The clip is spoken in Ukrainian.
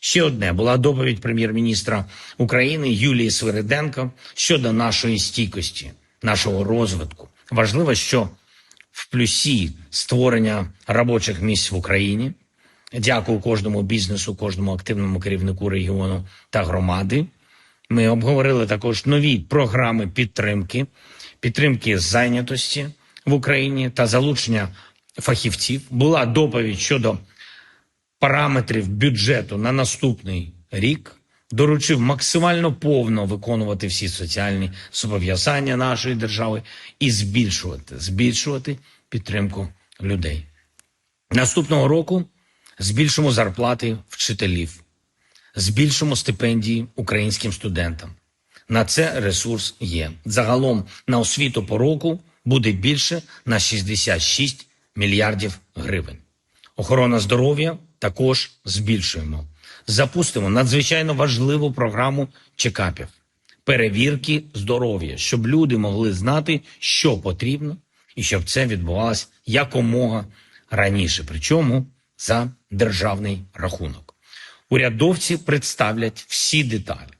Ще одне була доповідь прем'єр-міністра України Юлії Свириденко щодо нашої стійкості, нашого розвитку. Важливо, що в плюсі створення робочих місць в Україні. Дякую кожному бізнесу, кожному активному керівнику регіону та громади. Ми обговорили також нові програми підтримки, підтримки зайнятості в Україні та залучення фахівців. Була доповідь щодо параметрів бюджету на наступний рік. Доручив максимально повно виконувати всі соціальні зобов'язання нашої держави і збільшувати, збільшувати підтримку людей. Наступного року збільшимо зарплати вчителів, збільшимо стипендії українським студентам. На це ресурс є. Загалом на освіту по року буде більше на 66 мільярдів гривень. Охорона здоров'я також збільшуємо. Запустимо надзвичайно важливу програму чекапів, перевірки здоров'я, щоб люди могли знати, що потрібно, і щоб це відбувалося якомога раніше, причому за державний рахунок. Урядовці представлять всі деталі.